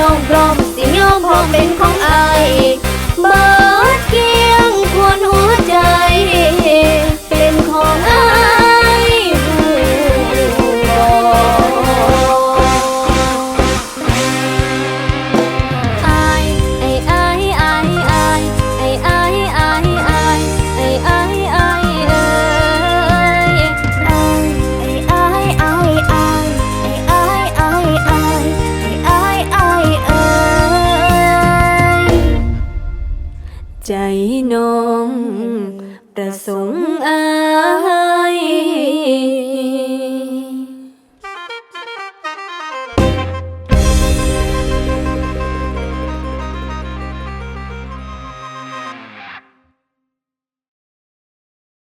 ใจ ใจน้อง ประสงค์อาย